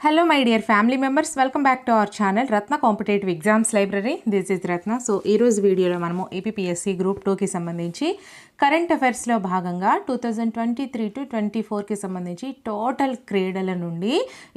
Hello my dear family members welcome back to our channel Ratna competitive exams library this is Ratna so ఈరోజు వీడియోలో మనము APSC group టూకి సంబంధించి current అఫైర్స్లో భాగంగా two thousand twenty three to twenty ఫోర్కి సంబంధించి టోటల్ క్రీడల నుండి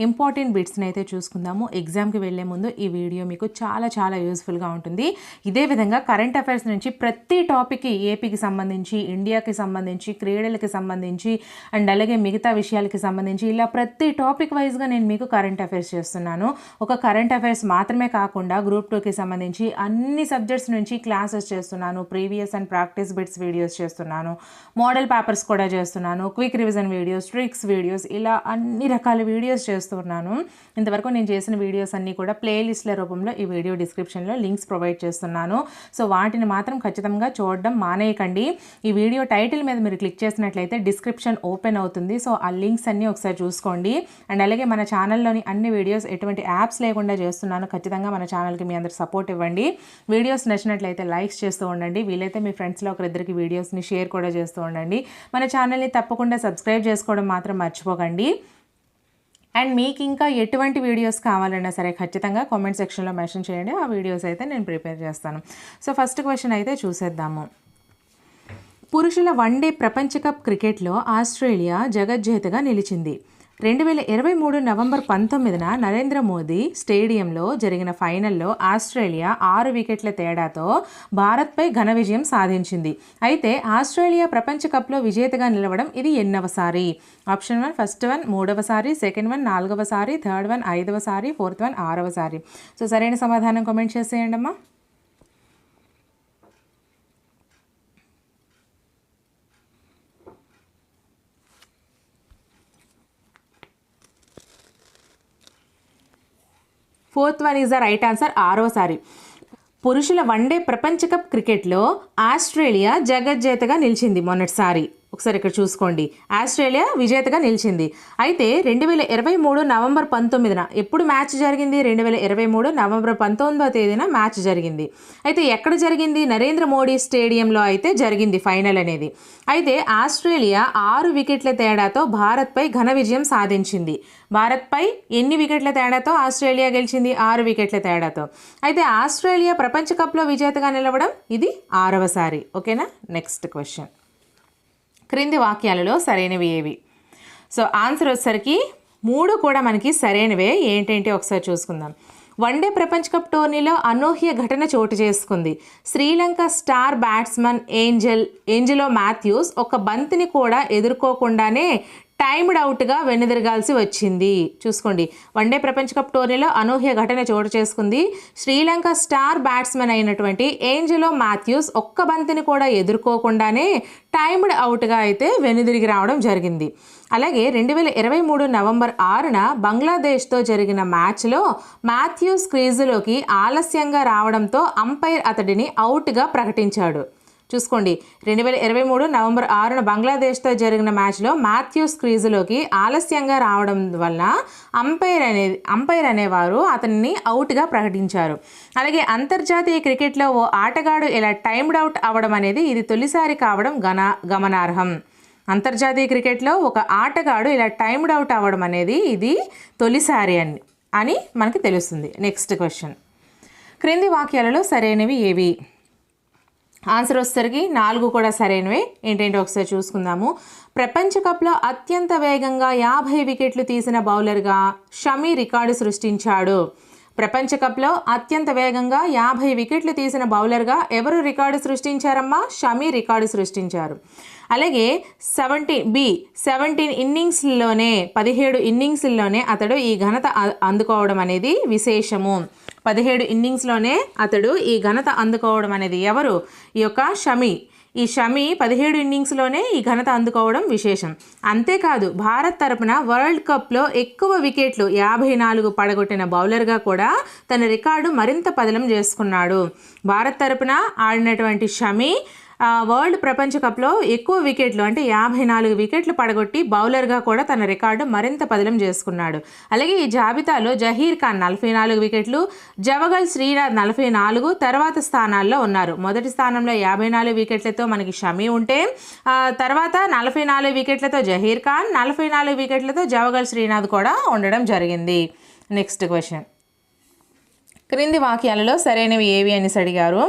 ఇంపార్టెంట్ బిట్స్ని అయితే చూసుకుందాము. ఎగ్జామ్కి వెళ్ళే ముందు ఈ వీడియో మీకు చాలా చాలా యూస్ఫుల్గా ఉంటుంది. ఇదే విధంగా కరెంట్ అఫైర్స్ నుంచి ప్రతి టాపిక్కి ఏపీకి సంబంధించి ఇండియాకి సంబంధించి క్రీడలకి సంబంధించి అండ్ అలాగే మిగతా విషయాలకి సంబంధించి ఇలా ప్రతి టాపిక్ వైజ్గా నేను మీకు కరెంట్ అఫైర్స్ చేస్తున్నాను. ఒక కరెంట్ అఫైర్స్ మాత్రమే కాకుండా గ్రూప్ టూకి సంబంధించి అన్ని సబ్జెక్ట్స్ నుంచి క్లాసెస్ చేస్తున్నాను. Previous and practice bits videos చేస్తున్నాను. మోడల్ పేపర్స్ కూడా చేస్తున్నాను quick revision videos tricks videos ఇలా అన్ని రకాల వీడియోస్ చేస్తున్నాను ఇంతవరకు నేను చేసిన వీడియోస్ అన్నీ కూడా ప్లేలిస్ట్ల రూపంలో ఈ వీడియో డిస్క్రిప్షన్లో లింక్స్ ప్రొవైడ్ చేస్తున్నాను. సో వాటిని మాత్రం ఖచ్చితంగా చూడడం మానేయకండి. ఈ వీడియో టైటిల్ మీద మీరు క్లిక్ చేసినట్లయితే డిస్క్రిప్షన్ ఓపెన్ అవుతుంది. సో ఆ లింక్స్ అన్నీ ఒకసారి చూసుకోండి. అండ్ అలాగే మన ఛానల్లోని అన్ని వీడియోస్ ఎటువంటి యాప్స్ లేకుండా చేస్తున్నాను ఖచ్చితంగా మన ఛానల్కి మీ అందరు సపోర్ట్ ఇవ్వండి. వీడియోస్ నచ్చినట్లయితే లైక్స్ చేస్తూ ఉండండి. వీలైతే మీ ఫ్రెండ్స్లో ఒకరిద్దరికి వీడియోస్ని షేర్ కూడా చేస్తూ ఉండండి. మన ఛానల్ని తప్పకుండా సబ్స్క్రైబ్ చేసుకోవడం మాత్రం మర్చిపోకండి. అండ్ మీకు ఇంకా ఎటువంటి వీడియోస్ కావాలన్నా సరే ఖచ్చితంగా కామెంట్ సెక్షన్లో మెన్షన్ చేయండి. ఆ వీడియోస్ అయితే నేను ప్రిపేర్ చేస్తాను. సో ఫస్ట్ క్వశ్చన్ అయితే చూసేద్దాము. పురుషుల వన్డే ప్రపంచ కప్ క్రికెట్లో ఆస్ట్రేలియా జగజ్జేతగా నిలిచింది. రెండు వేల ఇరవై మూడు నవంబర్ పంతొమ్మిదిన నరేంద్ర మోదీ స్టేడియంలో జరిగిన ఫైనల్లో ఆస్ట్రేలియా ఆరు వికెట్ల తేడాతో భారత్పై ఘన విజయం సాధించింది. అయితే ఆస్ట్రేలియా ప్రపంచ కప్లో విజేతగా నిలవడం ఇది ఎన్నవసారి. ఆప్షన్ వన్ ఫస్ట్ వన్ మూడవసారి సెకండ్ వన్ నాలుగవసారి థర్డ్ వన్ ఐదవసారి ఫోర్త్ వన్ ఆరవసారి. సో సరైన సమాధానం కామెంట్ చేసేయండి అమ్మా fourth one is the right answer ఆరోసారి. పురుషుల వన్డే ప్రపంచ కప్ క్రికెట్లో ఆస్ట్రేలియా జగజ్జేతగా నిలిచింది మొన్నటిసారి. ఒకసారి ఇక్కడ చూసుకోండి. ఆస్ట్రేలియా విజేతగా నిలిచింది. అయితే రెండు వేల ఇరవై మూడు నవంబర్ పంతొమ్మిదిన ఎప్పుడు మ్యాచ్ జరిగింది? రెండు వేల ఇరవై మూడు నవంబర్ పంతొమ్మిదవ తేదీన మ్యాచ్ జరిగింది. అయితే ఎక్కడ జరిగింది? నరేంద్ర మోడీ స్టేడియంలో అయితే జరిగింది ఫైనల్ అనేది. అయితే ఆస్ట్రేలియా ఆరు వికెట్ల తేడాతో భారత్పై ఘన విజయం సాధించింది. భారత్పై ఎన్ని వికెట్ల తేడాతో ఆస్ట్రేలియా గెలిచింది? ఆరు వికెట్ల తేడాతో. అయితే ఆస్ట్రేలియా ప్రపంచ కప్లో విజేతగా నిలవడం ఇది ఆరవసారి. ఓకేనా? Next question. క్రింది వాక్యాలలో సరైనవి ఏవి? సో ఆన్సర్ వచ్చేసరికి మూడు కూడా మనకి సరైనవే. ఏంటంటే? ఒకసారి చూసుకుందాం. వన్డే ప్రపంచ కప్ టోర్నీలో అనూహ్య ఘటన చోటు చేసుకుంది. Sri Lanka star batsman Angel Angelo Mathews ఒక బంతిని కూడా ఎదుర్కోకుండానే టైమ్డ్ అవుట్గా వెనుదిరగాల్సి వచ్చింది. చూసుకోండి. వన్డే ప్రపంచ కప్ టోర్నీలో అనూహ్య ఘటన చోటు చేసుకుంది. శ్రీలంక స్టార్ బ్యాట్స్మెన్ అయినటువంటి ఏంజలో మాథ్యూస్ ఒక్క బంతిని కూడా ఎదుర్కోకుండానే టైమ్డ్ అవుట్గా అయితే వెనుదిరిగి రావడం జరిగింది. అలాగే రెండు వేల ఇరవై మూడు నవంబర్ ఆరున బంగ్లాదేశ్తో జరిగిన మ్యాచ్లో మాథ్యూస్ క్రీజులోకి ఆలస్యంగా రావడంతో అంపైర్ అతడిని అవుట్గా ప్రకటించాడు. చూసుకోండి. రెండు వేల ఇరవై మూడు నవంబర్ ఆరున బంగ్లాదేశ్తో జరిగిన మ్యాచ్లో మాథ్యూస్ క్రీజులోకి ఆలస్యంగా రావడం వల్ల అంపైర్ అనే అంపైర్ అనేవారు అతన్ని అవుట్గా ప్రకటించారు. అలాగే అంతర్జాతీయ క్రికెట్లో ఓ ఆటగాడు ఇలా టైమ్డ్ అవుట్ అవ్వడం అనేది ఇది తొలిసారి కావడం గన గమనార్హం. అంతర్జాతీయ క్రికెట్లో ఒక ఆటగాడు ఇలా టైమ్డ్ అవుట్ అవ్వడం అనేది ఇది తొలిసారి అని అని మనకి తెలుస్తుంది. Next question. క్రింది వాక్యాలలో సరైనవి ఏవి? ఆన్సర్ వచ్చేసరికి నాలుగు కూడా సరైనవే. ఏంటంటే ఒకసారి చూసుకుందాము. ప్రపంచ కప్లో అత్యంత వేగంగా యాభై వికెట్లు తీసిన బౌలర్గా షమీ రికార్డు సృష్టించాడు. ప్రపంచ కప్లో అత్యంత వేగంగా యాభై వికెట్లు తీసిన బౌలర్గా ఎవరు రికార్డు సృష్టించారమ్మా? షమీ రికార్డు సృష్టించారు. అలాగే సెవెంటీన్ బి సెవెంటీన్ ఇన్నింగ్స్లోనే పదిహేడు ఇన్నింగ్స్లోనే అతడు ఈ ఘనత అందుకోవడం అనేది విశేషము. పదిహేడు ఇన్నింగ్స్లోనే అతడు ఈ ఘనత అందుకోవడం అనేది ఎవరు? ఈ యొక్క షమి. ఈ షమి పదిహేడు ఇన్నింగ్స్లోనే ఈ ఘనత అందుకోవడం విశేషం. అంతేకాదు భారత్ తరపున వరల్డ్ కప్లో ఎక్కువ వికెట్లు యాభై నాలుగు పడగొట్టిన బౌలర్గా కూడా తన రికార్డు మరింత పదలం చేసుకున్నాడు. భారత్ తరపున ఆడినటువంటి షమి వరల్డ్ ప్రపంచ కప్లో ఎక్కువ వికెట్లు అంటే యాభై నాలుగు వికెట్లు పడగొట్టి బౌలర్గా కూడా తన రికార్డు మరింత పదిలం చేసుకున్నాడు. అలాగే ఈ జాబితాలో జహీర్ ఖాన్ నలభై నాలుగు వికెట్లు జవగల్ శ్రీనాథ్ నలభై నాలుగు తర్వాత స్థానాల్లో ఉన్నారు. మొదటి స్థానంలో యాభై నాలుగు వికెట్లతో మనకి షమీ ఉంటే తర్వాత నలభై నాలుగు వికెట్లతో జహీర్ ఖాన్ నలభై నాలుగు వికెట్లతో జవగల్ శ్రీనాథ్ కూడా ఉండడం జరిగింది. Next question. క్రింది వాక్యాలలో సరైనవి ఏవి అనేసి అడిగారు.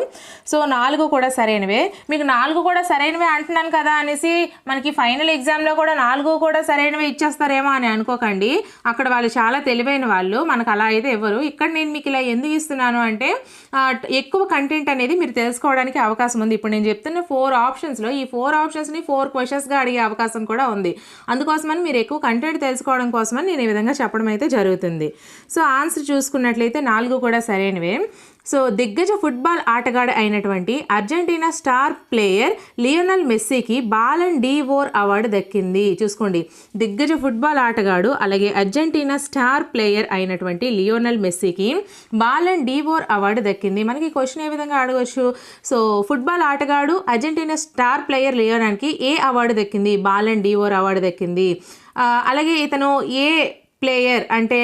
సో నాలుగు కూడా సరైనవే. మీకు నాలుగు కూడా సరైనవే అంటున్నాను కదా అనేసి మనకి ఫైనల్ ఎగ్జామ్లో కూడా నాలుగు కూడా సరైనవే ఇచ్చేస్తారేమో అని అనుకోకండి. అక్కడ వాళ్ళు చాలా తెలివైన వాళ్ళు. మనకు అలా అయితే ఎవరు. ఇక్కడ నేను మీకు ఇలా ఎందుకు ఇస్తున్నాను అంటే ఎక్కువ కంటెంట్ అనేది మీరు తెలుసుకోవడానికి అవకాశం ఉంది. ఇప్పుడు నేను చెప్తున్న ఫోర్ ఆప్షన్స్లో ఈ ఫోర్ ఆప్షన్స్ని ఫోర్ క్వశ్చన్స్గా అడిగే అవకాశం కూడా ఉంది. అందుకోసమని మీరు ఎక్కువ కంటెంట్ తెలుసుకోవడం కోసమని నేను ఈ విధంగా చెప్పడం అయితే జరుగుతుంది. సో ఆన్సర్ చూసుకున్నట్లయితే నాలుగు కూడా సరైనవే. సో దిగ్గజ ఫుట్బాల్ ఆటగాడు అయినటువంటి అర్జెంటీనా స్టార్ ప్లేయర్ లియోనల్ మెస్సీకి బాలన్ డీ ఓర్ అవార్డు దక్కింది. చూసుకోండి. దిగ్గజ ఫుట్బాల్ ఆటగాడు అలాగే అర్జెంటీనా స్టార్ ప్లేయర్ అయినటువంటి లియోనల్ మెస్సీకి బాలన్ డీ ఓర్ అవార్డు దక్కింది. మనకి క్వశ్చన్ ఏ విధంగా అడగవచ్చు సో ఫుట్బాల్ ఆటగాడు అర్జెంటీనా స్టార్ ప్లేయర్ లియోనాన్కి ఏ అవార్డు దక్కింది? బాలన్ డీ ఓర్ అవార్డు దక్కింది. అలాగే ఇతను ఏ ప్లేయర్ అంటే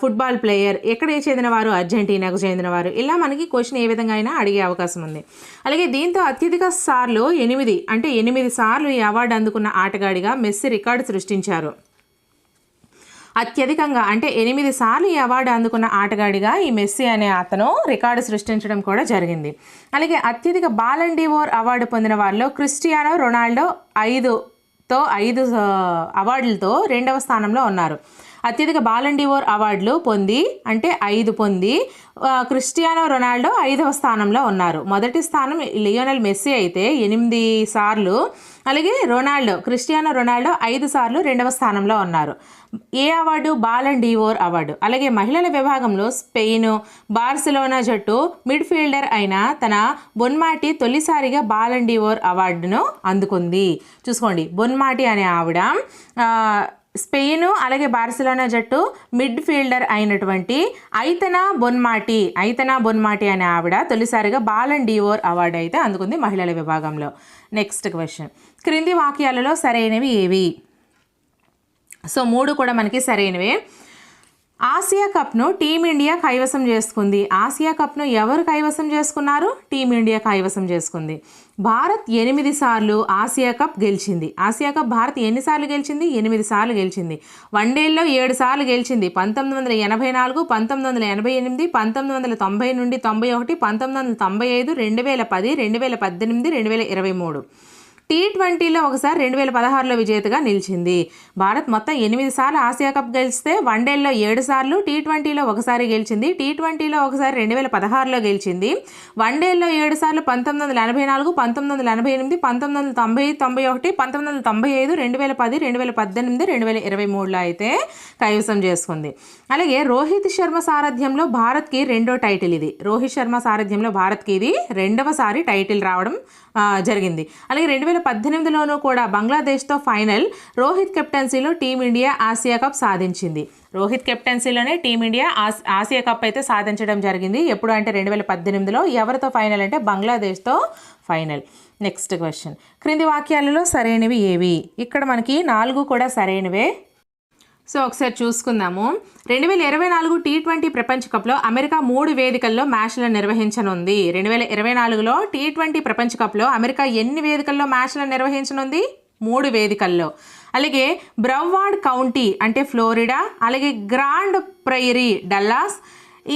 ఫుట్బాల్ ప్లేయర్ ఎక్కడికి చెందినవారు? అర్జెంటీనాకు చెందినవారు. ఇలా మనకి క్వశ్చన్ ఏ విధంగా అయినా అడిగే అవకాశం ఉంది. అలాగే దీంతో అత్యధిక సార్లు ఎనిమిది అంటే ఎనిమిది సార్లు ఈ అవార్డు అందుకున్న ఆటగాడిగా మెస్సీ రికార్డు సృష్టించారు. అత్యధికంగా అంటే ఎనిమిది సార్లు ఈ అవార్డు అందుకున్న ఆటగాడిగా ఈ మెస్సీ అనే అతను రికార్డు సృష్టించడం కూడా జరిగింది. అలాగే అత్యధిక బాలండీవోర్ అవార్డు పొందిన వారిలో క్రిస్టియానో రొనాల్డో ఐదుతో ఐదు అవార్డులతో రెండవ స్థానంలో ఉన్నారు. అత్యధిక బాలండివోర్ అవార్డులు పొంది అంటే ఐదు పొంది క్రిస్టియానో రొనాల్డో ఐదవ స్థానంలో ఉన్నారు. మొదటి స్థానం లియోనల్ మెస్సీ అయితే ఎనిమిది సార్లు అలాగే రొనాల్డో క్రిస్టియానో రొనాల్డో ఐదు సార్లు రెండవ స్థానంలో ఉన్నారు. ఏ అవార్డు? Ballon d'Or award. అలాగే మహిళల విభాగంలో స్పెయిన్ బార్సిలోనా జట్టు మిడ్ఫీల్డర్ అయిన తన బొన్మాటి తొలిసారిగా బాలండివోర్ అవార్డును అందుకుంది. చూసుకోండి బొన్మాటి అనే ఆవిడ స్పెయిన్ అలాగే బార్సిలోనా జట్టు మిడ్ ఫీల్డర్ అయినటువంటి ఐతనా బొన్మాటి ఐతనా బొన్మాటి అనే ఆవిడ తొలిసారిగా బాలన్ డివోర్ అవార్డు అయితే అందుకుంది మహిళల విభాగంలో. Next question. క్రింది వాక్యాలలో సరైనవి ఏవి? సో మూడు కూడా మనకి సరైనవే. ఆసియా కప్ను టీమిండియా కైవసం చేసుకుంది. ఆసియా కప్ను ఎవరు కైవసం చేసుకున్నారు? టీమిండియా కైవసం చేసుకుంది. భారత్ ఎనిమిది సార్లు ఆసియా కప్ గెలిచింది. ఆసియా కప్ భారత్ ఎన్నిసార్లు గెలిచింది? ఎనిమిది సార్లు గెలిచింది. వన్డేల్లో ఏడు సార్లు గెలిచింది. పంతొమ్మిది వందల ఎనభై నాలుగు పంతొమ్మిది వందల ఎనభై ఎనిమిది పంతొమ్మిది వందల తొంభై నుండి తొంభై ఒకటి పంతొమ్మిది వందల తొంభై ఐదు రెండు వేల పది రెండు వేల పద్దెనిమిది రెండు వేల ఇరవై మూడు. టీ ట్వంటీలో ఒకసారి రెండు వేల పదహారులో విజేతగా నిలిచింది. భారత్ మొత్తం ఎనిమిది సార్లు ఆసియా కప్ గెలిస్తే వన్డేల్లో ఏడు సార్లు టీ ట్వంటీలో ఒకసారి గెలిచింది. టీ ట్వంటీలో ఒకసారి రెండు వేల పదహారులో గెలిచింది. వన్డేల్లో ఏడు సార్లు పంతొమ్మిది వందల ఎనభై నాలుగు పంతొమ్మిది వందల ఎనభై ఎనిమిది పంతొమ్మిది వందల తొంభై తొంభై ఒకటి పంతొమ్మిది వందల తొంభై ఐదు రెండు వేల పది రెండు వేల పద్దెనిమిది రెండు వేల ఇరవై మూడులో అయితే కైవసం చేసుకుంది. అలాగే రోహిత్ శర్మ సారథ్యంలో భారత్కి రెండో టైటిల్ ఇది. రోహిత్ శర్మ సారథ్యంలో భారత్కి ఇది రెండవసారి టైటిల్ రావడం జరిగింది. అలాగే రెండు వేల పద్దెనిమిదిలోనూ కూడా బంగ్లాదేశ్తో ఫైనల్ రోహిత్ కెప్టెన్సీలో టీమిండియా ఆసియా కప్ సాధించింది. రోహిత్ కెప్టెన్సీలోనే టీమిండియా ఆస్ ఆసియా కప్ అయితే సాధించడం జరిగింది. ఎప్పుడు అంటే రెండు వేల పద్దెనిమిదిలో ఎవరితో ఫైనల్ అంటే బంగ్లాదేశ్తో ఫైనల్. Next question. క్రింది వాక్యాలలో సరైనవి ఏవి? ఇక్కడ మనకి నాలుగు కూడా సరైనవే. సో ఒకసారి చూసుకుందాము. రెండు వేల ఇరవై నాలుగు టీ ట్వంటీ ప్రపంచ కప్లో అమెరికా మూడు వేదికల్లో మ్యాచ్లను నిర్వహించనుంది. రెండు వేల ఇరవై నాలుగులో టీ ట్వంటీ ప్రపంచ కప్లో అమెరికా ఎన్ని వేదికల్లో మ్యాచ్లను నిర్వహించనుంది? మూడు వేదికల్లో. అలాగే బ్రవ్వార్డ్ కౌంటీ అంటే ఫ్లోరిడా అలాగే గ్రాండ్ ప్రైరీ డల్లాస్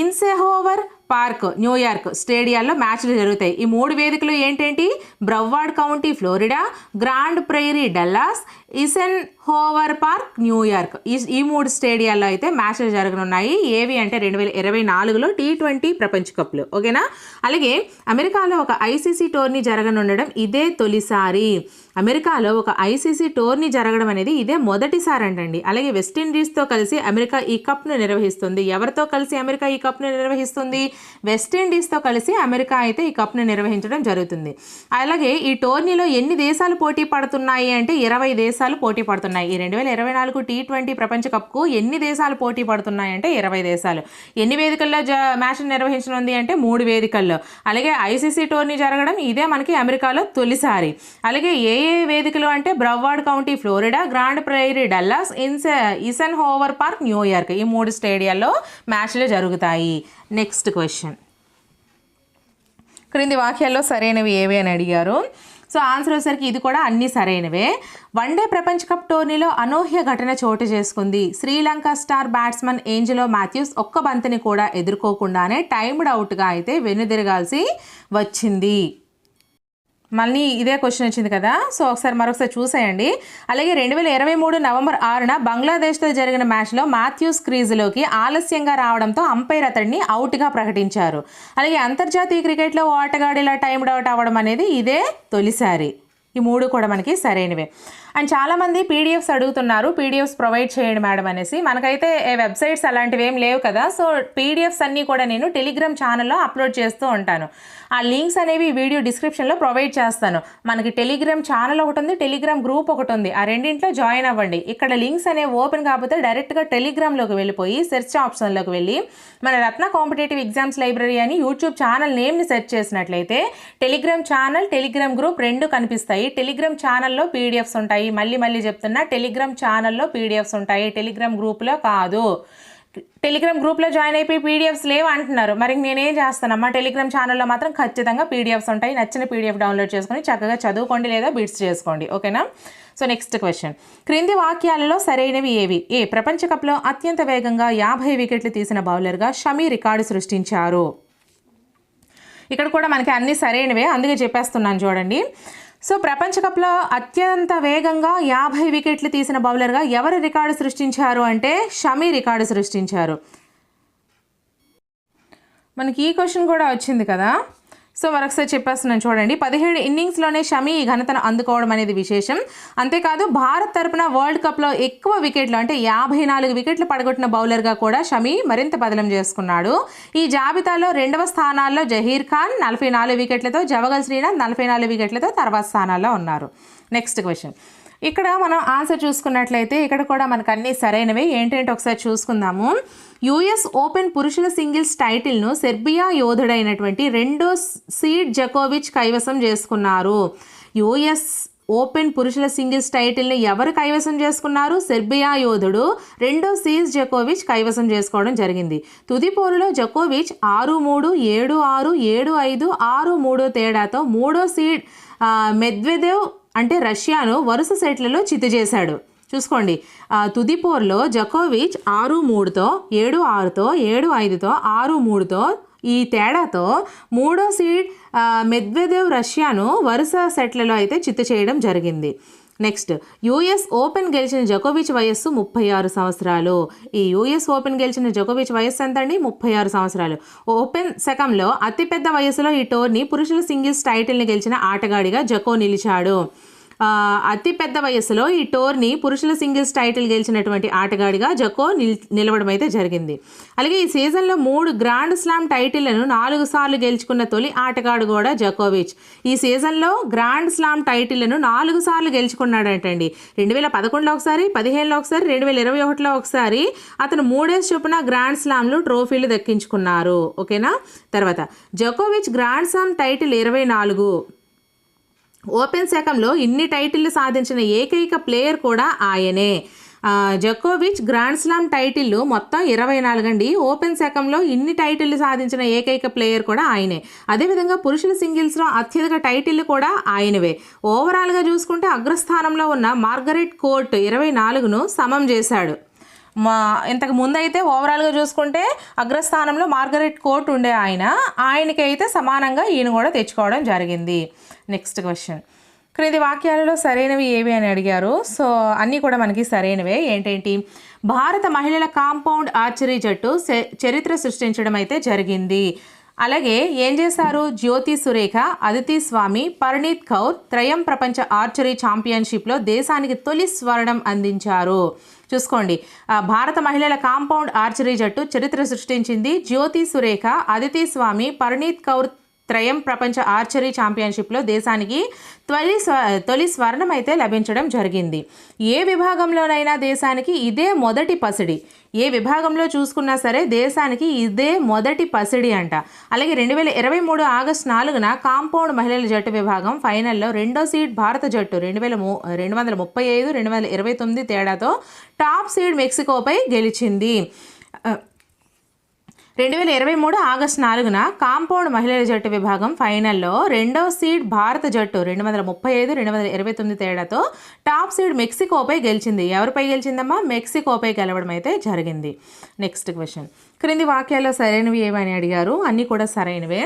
ఇన్సెహోవర్ పార్క్ న్యూయార్క్ స్టేడియాల్లో మ్యాచ్లు జరుగుతాయి. ఈ మూడు వేదికలు ఏంటేంటి? Broward County Florida Grand Prairie Dallas Eisenhower Park New York ఈ ఈ మూడు స్టేడియాల్లో అయితే మ్యాచ్లు జరగనున్నాయి. ఏవి అంటే రెండు వేల ఇరవై నాలుగులో టీ ట్వంటీ ప్రపంచ కప్లు. ఓకేనా? అలాగే అమెరికాలో ఒక ఐసీసీ టోర్నీ జరగనుండడం ఇదే తొలిసారి. అమెరికాలో ఒక ఐసీసీ టోర్నీ జరగడం అనేది ఇదే మొదటిసారి అంటండి. అలాగే వెస్టిండీస్తో కలిసి అమెరికా ఈ కప్ను నిర్వహిస్తుంది. ఎవరితో కలిసి అమెరికా ఈ కప్ను నిర్వహిస్తుంది? వెస్టిండీస్తో కలిసి అమెరికా అయితే ఈ కప్ను నిర్వహించడం జరుగుతుంది. అలాగే ఈ టోర్నీలో ఎన్ని దేశాలు పోటీ పడుతున్నాయి అంటే ఇరవై దేశాలు దేశాలు పోటీ పడుతున్నాయి. ఈ రెండు వేల ఇరవై నాలుగు టీ ట్వంటీ ప్రపంచ కప్కు ఎన్ని దేశాలు పోటీ పడుతున్నాయి అంటే ఇరవై దేశాలు. ఎన్ని వేదికల్లో జ మ్యాచ్ నిర్వహించనుంది అంటే మూడు వేదికల్లో. అలాగే ఐసీసీ టోర్నీ జరగడం ఇదే మనకి అమెరికాలో తొలిసారి. అలాగే ఏ ఏ వేదికలు అంటే Broward County Florida Grand Prairie Dallas ఇన్స Eisenhower park New York ఈ మూడు స్టేడియాల్లో మ్యాచ్లు జరుగుతాయి. Next question. క్రింది వాక్యాల్లో సరైనవి ఏవి అని అడిగారు. సో ఆన్సర్ వచ్చేసరికి ఇది కూడా అన్నీ సరైనవే. వన్డే ప్రపంచ కప్ టోర్నీలో అనూహ్య ఘటన చోటు చేసుకుంది. Sri Lanka star batsman Angelo Mathews ఒక్క బంతిని కూడా ఎదుర్కోకుండానే టైమ్డ్ అవుట్గా అయితే వెనుదిరగాల్సి వచ్చింది. మళ్ళీ ఇదే క్వశ్చన్ వచ్చింది కదా? సో ఒకసారి మరొకసారి చూసేయండి. అలాగే రెండు వేల ఇరవై మూడు నవంబర్ ఆరున బంగ్లాదేశ్తో జరిగిన మ్యాచ్లో మాథ్యూస్ క్రీజులోకి ఆలస్యంగా రావడంతో అంపైర్ అతడిని అవుట్గా ప్రకటించారు. అలాగే అంతర్జాతీయ క్రికెట్లో ఆటగాడిలా ఆటగాడు ఇలా టైమ్డ్ అవుట్ అవ్వడం అనేది ఇదే తొలిసారి. ఈ మూడు కూడా మనకి సరైనవే. అండ్ చాలామంది పీడిఎఫ్స్ అడుగుతున్నారు పీడిఎఫ్స్ ప్రొవైడ్ చేయండి మేడం అనేసి. మనకైతే వెబ్సైట్స్ అలాంటివి ఏం లేవు కదా. సో పీడిఎఫ్స్ అన్నీ కూడా నేను టెలిగ్రామ్ ఛానల్లో అప్లోడ్ చేస్తూ ఉంటాను. ఆ లింక్స్ అనేవి వీడియో డిస్క్రిప్షన్లో ప్రొవైడ్ చేస్తాను. మనకి టెలిగ్రామ్ ఛానల్ ఒకటి ఉంది టెలిగ్రామ్ గ్రూప్ ఒకటి ఉంది. ఆ రెండింటిలో జాయిన్ అవ్వండి. ఇక్కడ లింక్స్ అనేవి ఓపెన్ కాకపోతే డైరెక్ట్గా టెలిగ్రామ్లోకి వెళ్ళిపోయి సెర్చ్ ఆప్షన్లోకి వెళ్ళి మన రత్న కాంపిటేటివ్ ఎగ్జామ్స్ లైబ్రరీ అని యూట్యూబ్ ఛానల్ నేమ్ని సెర్చ్ చేసినట్లయితే టెలిగ్రామ్ ఛానల్ టెలిగ్రామ్ గ్రూప్ రెండు కనిపిస్తాయి. టెలిగ్రామ్ ఛానల్లో పీడిఎఫ్స్ ఉంటాయి. మళ్ళీ మళ్ళీ చెప్తున్నా టెలిగ్రామ్ ఛానల్లో పీడిఎఫ్స్ ఉంటాయి. టెలిగ్రామ్ గ్రూప్లో కాదు. టెలిగ్రామ్ గ్రూప్లో జాయిన్ అయిపోయి పీడిఎఫ్స్ లేవు అంటున్నారు. మరి నేనేం చేస్తానమ్మా? టెలిగ్రామ్ ఛానల్లో మాత్రం ఖచ్చితంగా పీడిఎఫ్స్ ఉంటాయి. నచ్చిన పీడిఎఫ్ డౌన్లోడ్ చేసుకొని చక్కగా చదువుకోండి లేదా బిట్స్ చేసుకోండి. ఓకేనా సో నెక్స్ట్ క్వశ్చన్ క్రింది వాక్యాలలో సరైనవి ఏవి? ఏ ప్రపంచ కప్లో అత్యంత వేగంగా యాభై వికెట్లు తీసిన బౌలర్గా షమీ రికార్డు సృష్టించారు. ఇక్కడ కూడా మనకి అన్ని సరైనవే. అందుకే చెప్పేస్తున్నాను చూడండి. సో ప్రపంచ కప్లో అత్యంత వేగంగా యాభై వికెట్లు తీసిన బౌలర్గా ఎవరు రికార్డు సృష్టించారు అంటే షమీ రికార్డు సృష్టించారు. మనకి ఈ క్వశ్చన్ కూడా వచ్చింది కదా? సో మరొకసారి చెప్పేస్తున్నాను చూడండి. పదిహేడు ఇన్నింగ్స్లోనే షమి ఈ ఘనతను అందుకోవడం అనేది విశేషం. అంతేకాదు భారత్ తరపున వరల్డ్ కప్లో ఎక్కువ వికెట్లు అంటే యాభై నాలుగు వికెట్లు పడగొట్టిన బౌలర్గా కూడా షమి మరింత బదలం చేసుకున్నాడు. ఈ జాబితాలో రెండవ స్థానాల్లో జహీర్ ఖాన్ నలభై నాలుగు వికెట్లతో జవగల్ శ్రీనాథ్ నలభై నాలుగు వికెట్లతో తర్వాత స్థానాల్లో ఉన్నారు. Next question. ఇక్కడ మనం ఆన్సర్ చూసుకున్నట్లయితే ఇక్కడ కూడా మనకు అన్ని సరైనవే. ఏంటంటే ఒకసారి చూసుకుందాము. యుఎస్ ఓపెన్ పురుషుల సింగిల్స్ టైటిల్ను సెర్బియా యోధుడైనటువంటి రెండో సీడ్ జకోవిచ్ కైవసం చేసుకున్నారు. యుఎస్ ఓపెన్ పురుషుల సింగిల్స్ టైటిల్ని ఎవరు కైవసం చేసుకున్నారు? సెర్బియా యోధుడు రెండో సీజ్ జకోవిచ్ కైవసం చేసుకోవడం జరిగింది. తుది పోరులో జకోవిచ్ ఆరు మూడు ఏడు ఆరు ఏడు ఐదు ఆరు మూడు తేడాతో మూడో సీడ్ మెద్వెదేవ్ అంటే రష్యాను వరుస సెట్లలో చిత్తు చేశాడు. చూసుకోండి. తుదిపోర్లో తుది పోర్లో జకోవిచ్ ఆరు మూడుతో ఏడు ఆరుతో ఏడు ఐదుతో ఆరు మూడుతో ఈ తేడాతో మూడో సీడ్ మెద్వేదేవ్ మెద్వెదేవ్ రష్యాను వరుస సెట్లలో అయితే చిత్తు చేయడం జరిగింది. నెక్స్ట్ యూఎస్ ఓపెన్ గెలిచిన జకోవిచ్ వయస్సు ముప్పై ఆరు సంవత్సరాలు. ఈ యూఎస్ ఓపెన్ గెలిచిన జకోవిచ్ వయస్సు ఎంత అండి ముప్పై ఆరు సంవత్సరాలు. ఓపెన్ శకంలో అతిపెద్ద వయసులో ఈ టోర్ని పురుషుల సింగిల్స్ టైటిల్ని గెలిచిన ఆటగాడిగా జకో నిలిచాడు. అతి పెద్ద వయసులో ఈ టోర్ని పురుషుల సింగిల్స్ టైటిల్ గెలిచినటువంటి ఆటగాడిగా జకో నిల్ నిలవడం అయితే జరిగింది. అలాగే ఈ సీజన్లో మూడు గ్రాండ్ స్లామ్ టైటిళ్ళను నాలుగు సార్లు గెలుచుకున్న తొలి ఆటగాడు కూడా జకోవిచ్. ఈ సీజన్లో గ్రాండ్ స్లామ్ టైటిళ్ళను నాలుగు సార్లు గెలుచుకున్నాడంటండి. రెండు వేల పదకొండులో ఒకసారి పదిహేనులో ఒకసారి రెండు వేల ఇరవై ఒకటిలో ఒకసారి అతను మూడేసి చొప్పున గ్రాండ్ స్లామ్లు ట్రోఫీలు దక్కించుకున్నారు. ఓకేనా? తర్వాత జకోవిచ్ గ్రాండ్ స్లామ్ టైటిల్ ఇరవై నాలుగు ఓపెన్ శకంలో ఇన్ని టైటిళ్ళు సాధించిన ఏకైక ప్లేయర్ కూడా ఆయనే. జకోవిచ్ గ్రాండ్ స్లామ్ టైటిల్లు మొత్తం ఇరవై నాలుగండి ఓపెన్ శకంలో ఇన్ని టైటిల్లు సాధించిన ఏకైక ప్లేయర్ కూడా ఆయనే. అదేవిధంగా పురుషుల సింగిల్స్లో అత్యధిక టైటిల్లు కూడా ఆయనవే. ఓవరాల్గా చూసుకుంటే అగ్రస్థానంలో ఉన్న మార్గరెట్ కోర్ట్ ఇరవై నాలుగును సమం చేశాడు. మా ఇంతకు ముందు అయితే ఓవరాల్గా చూసుకుంటే అగ్రస్థానంలో మార్గరెట్ కోర్ట్ ఉండే ఆయన. ఆయనకి అయితే సమానంగా ఈయన కూడా తెచ్చుకోవడం జరిగింది. నెక్స్ట్ క్వశ్చన్ క్రింది వాక్యాలలో సరైనవి ఏవి అని అడిగారు. సో అన్నీ కూడా మనకి సరైనవే. ఏంటేంటి? భారత మహిళల కాంపౌండ్ ఆర్చరీ జట్టు చరిత్ర సృష్టించడం అయితే జరిగింది. అలాగే ఏం చేశారు? జ్యోతి సురేఖ అదితి స్వామి పరిణీత్ కౌర్ త్రయం ప్రపంచ ఆర్చరీ ఛాంపియన్షిప్లో దేశానికి తొలి స్వర్ణం అందించారు. చూసుకోండి. భారత మహిళల కాంపౌండ్ ఆర్చరీ జట్టు చరిత్ర సృష్టించింది జ్యోతి సురేఖ అదితి స్వామి పరిణీత్ కౌర్ త్రయం ప్రపంచ ఆర్చరీ ఛాంపియన్షిప్లో దేశానికి తొలి స్వ తొలి స్వర్ణం అయితే లభించడం జరిగింది. ఏ విభాగంలోనైనా దేశానికి ఇదే మొదటి పసిడి. ఏ విభాగంలో చూసుకున్నా సరే దేశానికి ఇదే మొదటి పసిడి అంట. అలాగే రెండు వేల ఇరవై మూడు ఆగస్టు నాలుగున కాంపౌండ్ మహిళల జట్టు విభాగం ఫైనల్లో రెండో సీడ్ భారత జట్టు రెండు వేల మూ రెండు వందల ముప్పై ఐదు రెండు వందల ఇరవై తొమ్మిది తేడాతో టాప్ సీడ్ మెక్సికోపై గెలిచింది. రెండు వేల ఇరవై మూడు ఆగస్టు నాలుగున కాంపౌండ్ మహిళల జట్టు విభాగం ఫైనల్లో రెండవ సీడ్ భారత జట్టు రెండు వందల ముప్పై ఐదు రెండు వందల ఇరవై తొమ్మిది తేడాతో టాప్ సీడ్ మెక్సికోపై గెలిచింది. ఎవరిపై గెలిచిందమ్మా? మెక్సికోపై గెలవడం అయితే జరిగింది. Next question. క్రింది వాక్యాల్లో సరైనవి ఏమని అడిగారు? అన్నీ కూడా సరైనవే.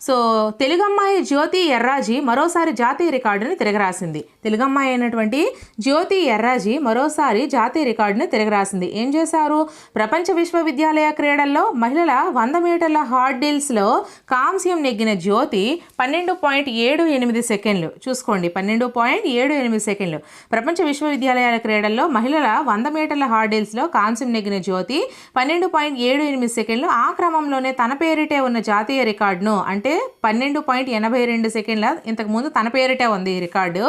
సో తెలుగమ్మాయి జ్యోతి ఎర్రాజీ మరోసారి జాతీయ రికార్డుని తిరగరాసింది. తెలుగమ్మాయి అయినటువంటి జ్యోతి ఎర్రాజీ మరోసారి జాతీయ రికార్డుని తిరగరాసింది. ఏం చేశారు? ప్రపంచ విశ్వవిద్యాలయ క్రీడల్లో మహిళల వంద మీటర్ల హార్డిల్స్లో కాంస్యం నెగ్గిన జ్యోతి పన్నెండు పాయింట్ ఏడు ఎనిమిది సెకండ్లు. చూసుకోండి పన్నెండు పాయింట్ ఏడు ఎనిమిది సెకండ్లు. ప్రపంచ విశ్వవిద్యాలయాల క్రీడల్లో మహిళల వంద మీటర్ల హార్డిల్స్లో కాంస్యం నెగ్గిన జ్యోతి పన్నెండు పాయింట్ ఏడు ఎనిమిది సెకండ్లు. ఆ క్రమంలోనే తన పేరిటే ఉన్న జాతీయ రికార్డును అంటే పన్నెండు పాయింట్ ఎనభై రెండు సెకండ్ల ఇంతకుముందు తన పేరిటే ఉంది ఈ రికార్డు.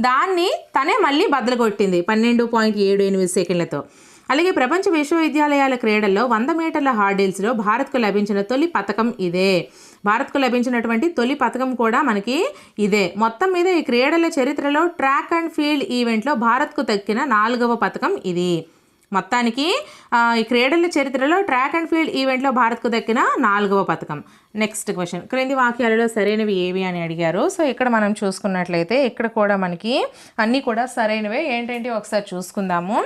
దాన్ని తనే మళ్ళీ బద్దలు కొట్టింది పన్నెండు పాయింట్ ఏడు ఎనిమిది సెకండ్లతో. అలాగే ప్రపంచ విశ్వవిద్యాలయాల క్రీడల్లో వంద మీటర్ల హార్డిల్స్లో భారత్కు లభించిన తొలి పథకం ఇదే. భారత్కు లభించినటువంటి తొలి పథకం కూడా మనకి ఇదే. మొత్తం మీద ఈ క్రీడల చరిత్రలో ట్రాక్ అండ్ ఫీల్డ్ ఈవెంట్లో భారత్కు తక్కిన నాలుగవ పథకం ఇది. మొత్తానికి ఈ క్రీడల చరిత్రలో ట్రాక్ అండ్ ఫీల్డ్ ఈవెంట్లో భారత్కు దక్కిన నాలుగవ పథకం. నెక్స్ట్ క్వశ్చన్ క్రింది వాక్యాలలో సరైనవి ఏవి అని అడిగారు. సో ఇక్కడ మనం చూసుకున్నట్లయితే ఇక్కడ కూడా మనకి అన్నీ కూడా సరైనవే. ఏంటంటే ఒకసారి చూసుకుందాము.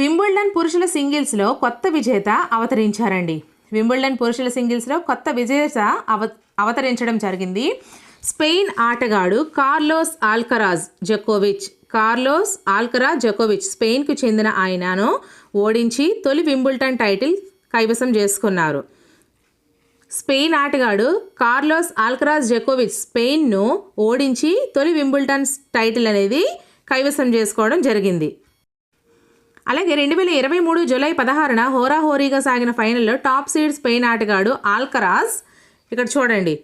వింబుల్డన్ పురుషుల సింగిల్స్లో కొత్త విజేత అవతరించారండి. వింబుల్డన్ పురుషుల సింగిల్స్లో కొత్త విజేత అవ అవతరించడం జరిగింది. స్పెయిన్ ఆటగాడు కార్లోస్ ఆల్కరాజ్ జకోవిచ్ కార్లోస్ ఆల్కరాజ్ జకోవిచ్ స్పెయిన్కు చెందిన ఆయనను ఓడించి తొలి వింబుల్టన్ టైటిల్ కైవసం చేసుకున్నారు. స్పెయిన్ ఆటగాడు కార్లోస్ ఆల్కరాజ్ జకోవిచ్ స్పెయిన్ను ఓడించి తొలి వింబుల్టన్ టైటిల్ అనేది కైవసం చేసుకోవడం జరిగింది. అలాగే రెండు వేల ఇరవై మూడు జూలై పదహారున హోరాహోరీగా సాగిన ఫైనల్లో టాప్ సీడ్ స్పెయిన్ ఆటగాడు ఆల్కరాజ్ ఇక్కడ చూడండి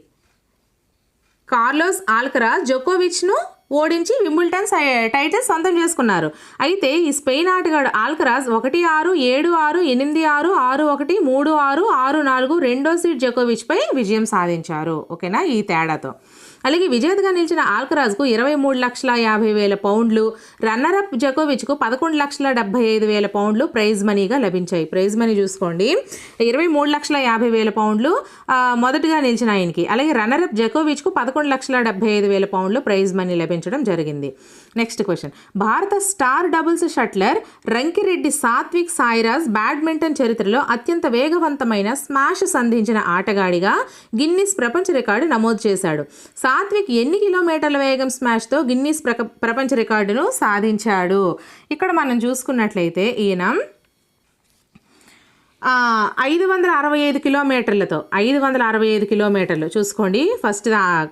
కార్లోస్ ఆల్కరాజ్ జోకోవిచ్ను ఓడించి వింబుల్టన్ సై- టైటిల్ సొంతం చేసుకున్నారు. అయితే ఈ స్పెయిన్ ఆటగాడు ఆల్కరాజ్ ఒకటి ఆరు ఏడు ఆరు ఎనిమిది ఆరు ఆరు ఒకటి మూడు ఆరు ఆరు నాలుగు రెండో సీట్ జకోవిచ్పై విజయం సాధించారు. ఓకేనా? ఈ తేడాతో. అలాగే విజేతగా నిలిచిన ఆల్కరాజ్కు ఇరవై మూడు లక్షల యాభై వేల పౌండ్లు రన్నరప్ జకోవిచ్కు పదకొండు లక్షల డెబ్బై ఐదు వేల పౌండ్లు ప్రైజ్ మనీగా లభించాయి. ప్రైజ్ మనీ చూసుకోండి. ఇరవై మూడు లక్షల యాభై వేల పౌండ్లు మొదటిగా నిలిచిన ఆయనకి. అలాగే రన్నరప్ జకోవిచ్కు పదకొండు లక్షల డెబ్బై ఐదు వేల పౌండ్లు ప్రైజ్ మనీ లభించడం జరిగింది. Next question. భారత star doubles shuttler Rankireddy Satwik Sairaj badminton చరిత్రలో అత్యంత వేగవంతమైన స్మాష్ సంధించిన ఆటగాడిగా గిన్నిస్ ప్రపంచ రికార్డు నమోదు చేశాడు. సాత్విక్ ఎన్ని కిలోమీటర్ల వేగం స్మాష్తో గిన్నిస్ ప్రక ప్రపంచ రికార్డును సాధించాడు. ఇక్కడ మనం చూసుకున్నట్లయితే ఈయన ఐదు వందల అరవై ఐదు కిలోమీటర్లతో ఐదు వందల అరవై ఐదు కిలోమీటర్లు. చూసుకోండి ఫస్ట్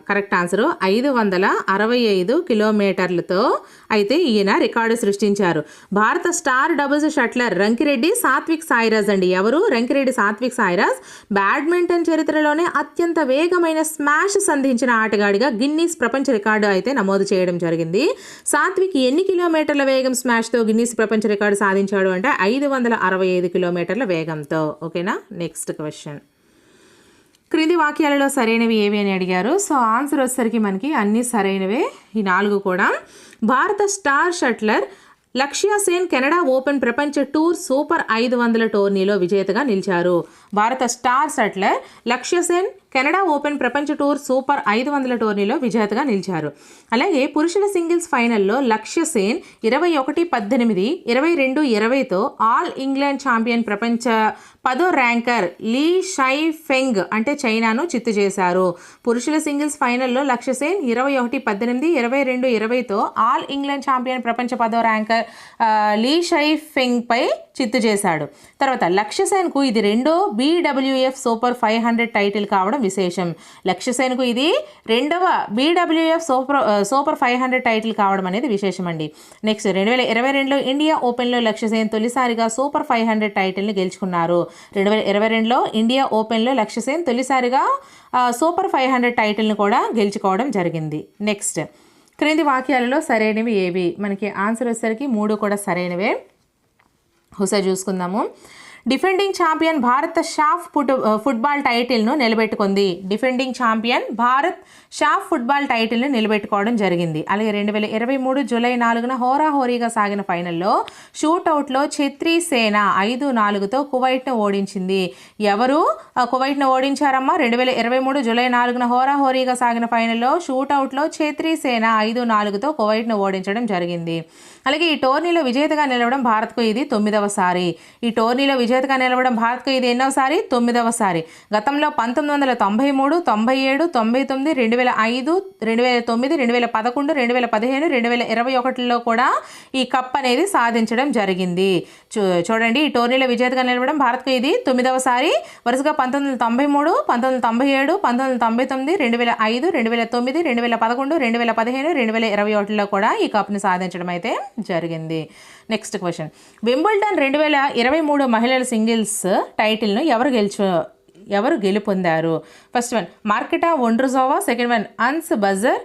కరెక్ట్ ఆన్సర్ ఐదు వందల అరవై ఐదు కిలోమీటర్లతో అయితే ఈయన రికార్డు సృష్టించారు. భారత star doubles shuttler Rankireddy Satwik Sairaj అండి. ఎవరు? రంకిరెడ్డి సాత్విక్ సాయిరాజ్. బ్యాడ్మింటన్ చరిత్రలోనే అత్యంత వేగమైన స్మాష్ సంధించిన ఆటగాడిగా గిన్నీస్ ప్రపంచ రికార్డు అయితే నమోదు చేయడం జరిగింది. సాత్విక్ ఎన్ని కిలోమీటర్ల వేగం స్మాష్తో గిన్నీస్ ప్రపంచ రికార్డు సాధించాడు అంటే ఐదు వందల అరవై ఐదు కిలోమీటర్ల వేగం వేగంతో ఓకేనా? Next question. క్రింది వాక్యాలలో సరైనవి ఏవి అని అడిగారు. సో ఆన్సర్ వచ్చేసరికి మనకి అన్నీ సరైనవే. ఈ నాలుగు కూడా. భారత star shuttler Lakshya Sen Canada Open ప్రపంచ టూర్ సూపర్ ఐదు వందల టోర్నీలో విజేతగా నిలిచారు. భారత star shuttler Lakshya Sen Canada Open ప్రపంచ టూర్ సూపర్ ఐదు వందల టోర్నీలో విజేతగా నిలిచారు. అలాగే పురుషుల సింగిల్స్ ఫైనల్లో లక్ష్యసేన్ ఇరవై ఒకటి పద్దెనిమిది ఇరవై రెండు ఇరవైతో ఆల్ ఇంగ్లాండ్ ఛాంపియన్ ప్రపంచ పదో ర్యాంకర్ లీ షై ఫెంగ్ అంటే చైనాను చిత్తు చేశారు. పురుషుల సింగిల్స్ ఫైనల్లో లక్ష్యసేన్ ఇరవై ఒకటి పద్దెనిమిది ఇరవై రెండు ఇరవైతో ఆల్ ఇంగ్లాండ్ ఛాంపియన్ ప్రపంచ పదో ర్యాంకర్ లీ షై ఫెంగ్ పై చిత్తు చేశాడు. తర్వాత లక్ష్యసేన్కు ఇది రెండో BWF super five hundred title కావడం విశేషం. లక్ష్యసేన్కు ఇది రెండవ BWF super super five hundred title కావడం అనేది విశేషం అండి నెక్స్ట్ రెండు వేల ఇరవై రెండులో ఇండియా ఓపెన్లో లక్ష్యసేన్ తొలిసారిగా సూపర్ ఫైవ్ హండ్రెడ్ టైటిల్ని గెలుచుకున్నారు. రెండు వేల ఇరవై రెండులో ఇండియా ఓపెన్లో లక్ష్యసేన్ తొలిసారిగా సూపర్ ఫైవ్ హండ్రెడ్ టైటిల్ని కూడా గెలుచుకోవడం జరిగింది. నెక్స్ట్ క్రింది వాక్యాలలో సరైనవి ఏవి? మనకి ఆన్సర్ వచ్చేసరికి మూడు కూడా సరైనవే. హుసా చూసుకుందాము. Defending champion Bharat SAFF foot football టైటిల్ను నిలబెట్టుకుంది. Defending champion Bharat SAFF football టైటిల్ను నిలబెట్టుకోవడం జరిగింది. అలాగే రెండు వేల ఇరవై మూడు జూలై నాలుగున హోరాహోరీగా సాగిన ఫైనల్లో షూటౌట్లో ఛత్రీ సేన ఐదు నాలుగుతో కువైట్ను ఓడించింది. ఎవరు కువైట్ను ఓడించారమ్మా? రెండు వేల ఇరవై మూడు జూలై నాలుగున హోరాహోరీగా సాగిన ఫైనల్లో షూటౌట్లో ఛత్రీ సేన ఐదు నాలుగుతో కువైట్ను ఓడించడం జరిగింది. అలాగే ఈ టోర్నీలో విజేతగా నిలవడం భారత్కు ఇది తొమ్మిదవసారి ఈ టోర్నీలో విజేతగా నిలవడం భారత్కు ఇది ఎన్నోసారి తొమ్మిదవసారి గతంలో పంతొమ్మిది వందల తొంభై మూడు తొంభై ఏడు తొంభై తొమ్మిది రెండు వేల ఐదు రెండు వేల తొమ్మిది రెండు వేల పదకొండు రెండు వేల పదిహేను రెండు వేల ఇరవై ఒకటిలో కూడా ఈ కప్ అనేది సాధించడం జరిగింది చూ చూడండి ఈ టోర్నీలో విజేతగా నిలవడం భారత్కు ఇది తొమ్మిదవసారి వరుసగా పంతొమ్మిది వందల తొంభై మూడు పంతొమ్మిది వందల తొంభై ఏడు పంతొమ్మిది వందల తొంభై తొమ్మిది రెండు వేల ఐదు రెండు వేల తొమ్మిది రెండు వేల పదకొండు రెండు వేల పదిహేను రెండు వేల ఇరవై ఒకటిలో కూడా ఈ కప్ని సాధించడం అయితే జరిగింది నెక్స్ట్ క్వశ్చన్ వింబుల్డన్ రెండు వేల ఇరవై మూడు మహిళల సింగిల్స్ టైటిల్ను ఎవరు గెలుచు ఎవరు గెలుపొందారు? First one Marketa Vondrousova second one Ons buzzer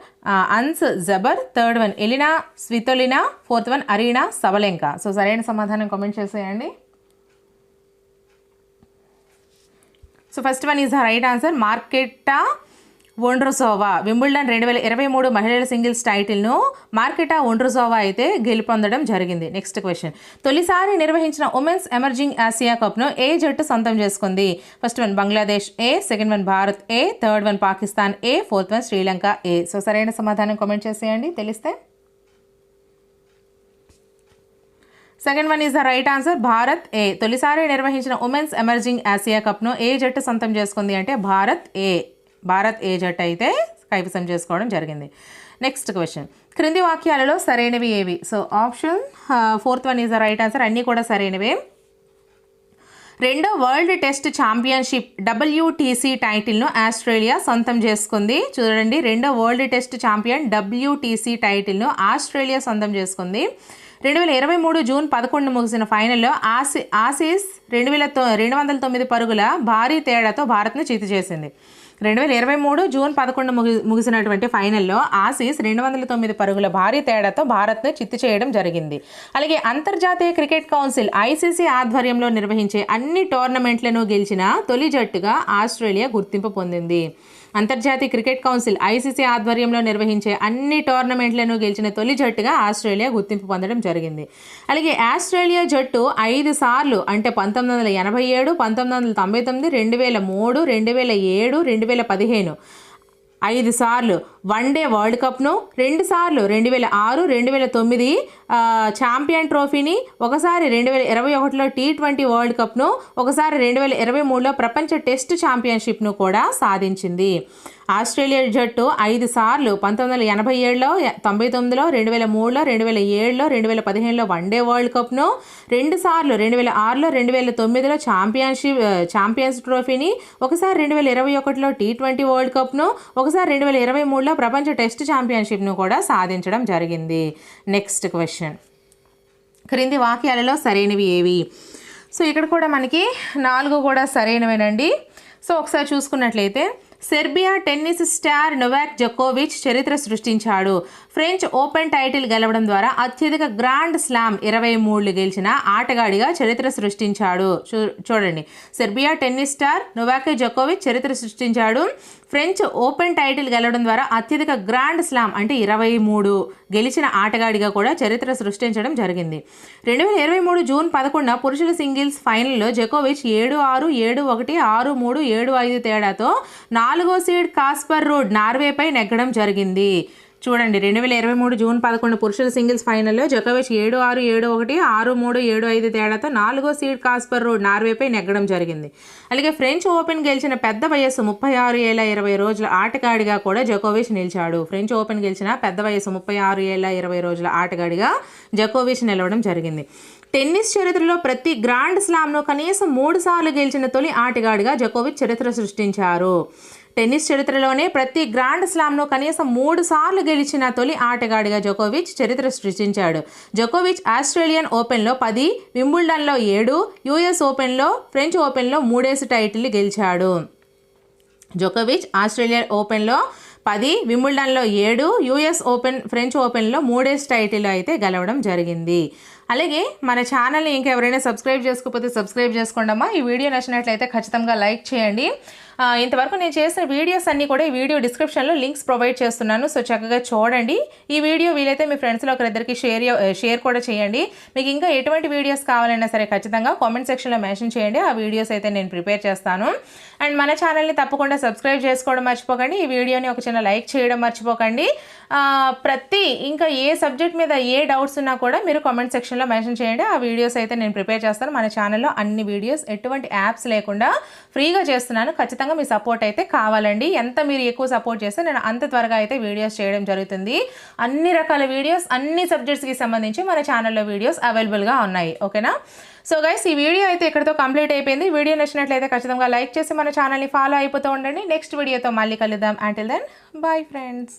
Ons Jabeur third one Elina Svitolina fourth one Aryna Sabalenka so సరైన సమాధానం కామెంట్ చేసేయండి. So first one is the right answer Marketa Vondrousova. Wimbledon రెండు వేల ఇరవై మూడు మహిళల సింగిల్స్ టైటిల్ను మార్కెటా ఒండ్రోసోవా అయితే గెలుపొందడం జరిగింది. Next question. తొలిసారి నిర్వహించిన ఉమెన్స్ ఎమర్జింగ్ ఆసియా కప్ను ఏ జట్టు సొంతం చేసుకుంది? First one Bangladesh A second one Bharat A third one Pakistan A fourth one Sri Lanka A. So సరైన సమాధానం కామెంట్ చేసేయండి తెలిస్తే. Second one is the right answer Bharat A. తొలిసారి నిర్వహించిన ఉమెన్స్ ఎమర్జింగ్ ఆసియా కప్ను ఏ జట్టు సొంతం చేసుకుంది అంటే భారత్ ఏ. భారత్ ఏ జట్టు అయితే కైవసం చేసుకోవడం జరిగింది. నెక్స్ట్ క్వశ్చన్ క్రింది వాక్యాలలో సరైనవి ఏవి? So option fourth one is the right answer అన్నీ కూడా సరైనవే. రెండో వరల్డ్ టెస్ట్ ఛాంపియన్షిప్ డబ్ల్యూటీసీ టైటిల్ను ఆస్ట్రేలియా సొంతం చేసుకుంది. చూడండి రెండో వరల్డ్ టెస్ట్ ఛాంపియన్ డబ్ల్యూటీసీ టైటిల్ను ఆస్ట్రేలియా సొంతం చేసుకుంది. రెండు వేల ఇరవై మూడు జూన్ పదకొండు ముగిసిన ఫైనల్లో ఆసి ఆసీస్ రెండు వేల తొ రెండు వందల తొమ్మిది పరుగుల భారీ తేడాతో భారత్ను చేసింది. రెండు వేల ఇరవై మూడు జూన్ పదకొండు ముగి ముగిసినటువంటి ఫైనల్లో ఆసీస్ రెండు వందల తొమ్మిది పరుగుల భారీ తేడాతో భారత్ను చిత్తు చేయడం జరిగింది. అలాగే అంతర్జాతీయ క్రికెట్ కౌన్సిల్ ఐసీసీ ఆధ్వర్యంలో నిర్వహించే అన్ని టోర్నమెంట్లను గెలిచిన తొలి జట్టుగా ఆస్ట్రేలియా గుర్తింపు పొందింది. అంతర్జాతీయ క్రికెట్ కౌన్సిల్ ఐసీసీ ఆధ్వర్యంలో నిర్వహించే అన్ని టోర్నమెంట్లను గెలిచిన తొలి జట్టుగా ఆస్ట్రేలియా గుర్తింపు పొందడం జరిగింది. అలాగే ఆస్ట్రేలియా జట్టు ఐదు సార్లు అంటే పంతొమ్మిది వందల ఎనభై ఏడు పంతొమ్మిది వందల తొంభై తొమ్మిది రెండు వేల మూడు రెండు వేల ఏడు రెండు వేల పదిహేను. ఐదు సార్లు వన్డే వరల్డ్ కప్ను రెండు సార్లు రెండు వేల ఆరు రెండు వేల తొమ్మిది ఛాంపియన్ ట్రోఫీని ఒకసారి రెండు వేల ఇరవై ఒకటిలో టీ ట్వంటీ వరల్డ్ కప్ను ఒకసారి రెండు వేల ఇరవై మూడులో ప్రపంచ టెస్ట్ ఛాంపియన్షిప్ను కూడా సాధించింది. ఆస్ట్రేలియా జట్టు ఐదు సార్లు పంతొమ్మిది వందల ఎనభై ఏడులో తొంభై తొమ్మిదిలో రెండు వేల మూడులో రెండు వేల ఏడులో రెండు వేల పదిహేనులో వన్డే వరల్డ్ కప్ను రెండు సార్లు రెండు వేల ఆరులో రెండు వేల తొమ్మిదిలో ఛాంపియన్షిప్ ఛాంపియన్స్ ట్రోఫీని ఒకసారి రెండు వేల ఇరవై ఒకటిలో టీ ట్వంటీ వరల్డ్ కప్ను ఒకసారి రెండు వేల ఇరవై మూడులో ప్రపంచ టెస్ట్ ఛాంపియన్షిప్ను కూడా సాధించడం జరిగింది. Next question. క్రింది వాక్యాలలో సరైనవి ఏవి? సో ఇక్కడ కూడా మనకి నాలుగు కూడా సరైనవేనండి. సో ఒకసారి చూసుకున్నట్లయితే సెర్బియా టెన్నిస్ స్టార్ నొవాక్ జకోవిచ్ చరిత్ర సృష్టించాడు. ఫ్రెంచ్ ఓపెన్ టైటిల్ గెలవడం ద్వారా అత్యధిక గ్రాండ్ స్లామ్ ఇరవై మూడులు గెలిచిన ఆటగాడిగా చరిత్ర సృష్టించాడు. చూ చూడండి. సెర్బియా టెన్నిస్ స్టార్ నొవాకే జకోవిచ్ చరిత్ర సృష్టించాడు. ఫ్రెంచ్ ఓపెన్ టైటిల్ గెలవడం ద్వారా అత్యధిక గ్రాండ్ స్లామ్ అంటే ఇరవై మూడు గెలిచిన ఆటగాడిగా కూడా చరిత్ర సృష్టించడం జరిగింది. రెండు వేల ఇరవై మూడు జూన్ పదకొండున పురుషుల సింగిల్స్ ఫైనల్లో జకోవిచ్ ఏడు ఆరు ఏడు ఒకటి ఆరు మూడు ఏడు ఐదు తేడాతో నాలుగో సీడ్ కాస్పర్ రోడ్ నార్వేపై నెగ్గడం జరిగింది. చూడండి రెండు వేల ఇరవై మూడు జూన్ పదకొండు పురుషుల సింగిల్స్ ఫైనల్లో జకోవిచ్ ఏడు ఆరు ఏడు ఒకటి ఆరు మూడు ఏడు ఐదు తేడాతో నాలుగో సీడ్ కాస్పర్ రోడ్ నార్వేపై నెగ్గడం జరిగింది. అలాగే ఫ్రెంచ్ ఓపెన్ గెలిచిన పెద్ద వయస్సు ముప్పై ఆరు ఏళ్ళ ఇరవై రోజుల ఆటగాడిగా కూడా జకోవిచ్ నిలిచాడు. ఫ్రెంచ్ ఓపెన్ గెలిచిన పెద్ద వయస్సు ముప్పై ఆరు ఏళ్ళ ఇరవై రోజుల ఆటగాడిగా జకోవిచ్ నిలవడం జరిగింది. టెన్నిస్ చరిత్రలో ప్రతి గ్రాండ్ స్లామ్ను కనీసం మూడు సార్లు గెలిచిన తొలి ఆటగాడిగా జకోవిచ్ చరిత్ర సృష్టించారు. టెన్నిస్ చరిత్రలోనే ప్రతి గ్రాండ్ స్లామ్ను కనీసం మూడు సార్లు గెలిచిన తొలి ఆటగాడిగా జోకోవిచ్ చరిత్ర సృష్టించాడు. జోకోవిచ్ ఆస్ట్రేలియన్ ఓపెన్లో పది వింబుల్డన్లో ఏడు యుఎస్ ఓపెన్లో ఫ్రెంచ్ ఓపెన్లో మూడేసి టైటిల్ గెలిచాడు. జోకోవిచ్ ఆస్ట్రేలియన్ ఓపెన్లో పది వింబుల్డన్లో ఏడు యూఎస్ ఓపెన్ ఫ్రెంచ్ ఓపెన్లో మూడేసి టైటిల్ అయితే గెలవడం జరిగింది. అలాగే మన ఛానల్ని ఇంకెవరైనా సబ్స్క్రైబ్ చేసుకోకపోతే సబ్స్క్రైబ్ చేసుకోండమ్మా. ఈ వీడియో నచ్చినట్లయితే ఖచ్చితంగా లైక్ చేయండి. ఇంతవరకు నేను చేసిన వీడియోస్ అన్నీ కూడా ఈ వీడియో డిస్క్రిప్షన్లో లింక్స్ ప్రొవైడ్ చేస్తున్నాను. సో చక్కగా చూడండి. ఈ వీడియో వీలైతే మీ ఫ్రెండ్స్లో ఒకరిద్దరికి షేర్ షేర్ కూడా చేయండి. మీకు ఇంకా ఎటువంటి వీడియోస్ కావాలన్నా సరే ఖచ్చితంగా కామెంట్ సెక్షన్లో మెన్షన్ చేయండి. ఆ వీడియోస్ అయితే నేను ప్రిపేర్ చేస్తాను. అండ్ మన ఛానల్ని తప్పకుండా సబ్స్క్రైబ్ చేసుకోవడం మర్చిపోకండి. ఈ వీడియోని ఒక చిన్న లైక్ చేయడం మర్చిపోకండి. ప్రతి ఇంకా ఏ సబ్జెక్ట్ మీద ఏ డౌట్స్ ఉన్నా కూడా మీరు కామెంట్ సెక్షన్లో మెన్షన్ చేయండి. ఆ వీడియోస్ అయితే నేను ప్రిపేర్ చేస్తాను. మన ఛానల్లో అన్ని వీడియోస్ ఎటువంటి యాప్స్ లేకుండా ఫ్రీగా చేస్తున్నాను. ఖచ్చితంగా ఖచ్చితంగా మీ సపోర్ట్ అయితే కావాలండి. ఎంత మీరు ఎక్కువ సపోర్ట్ చేస్తే నేను అంత త్వరగా అయితే వీడియోస్ చేయడం జరుగుతుంది. అన్ని రకాల వీడియోస్ అన్ని సబ్జెక్ట్స్కి సంబంధించి మన ఛానల్లో వీడియోస్ అవైలబుల్గా ఉన్నాయి. ఓకేనా సో గైస్ ఈ వీడియో అయితే ఇక్కడితో కంప్లీట్ అయిపోయింది. వీడియో నచ్చినట్లయితే ఖచ్చితంగా లైక్ చేసి మన ఛానల్ని ఫాలో అయిపోతూ ఉండండి. నెక్స్ట్ వీడియోతో మళ్ళీ కలుద్దాం. Until then bye friends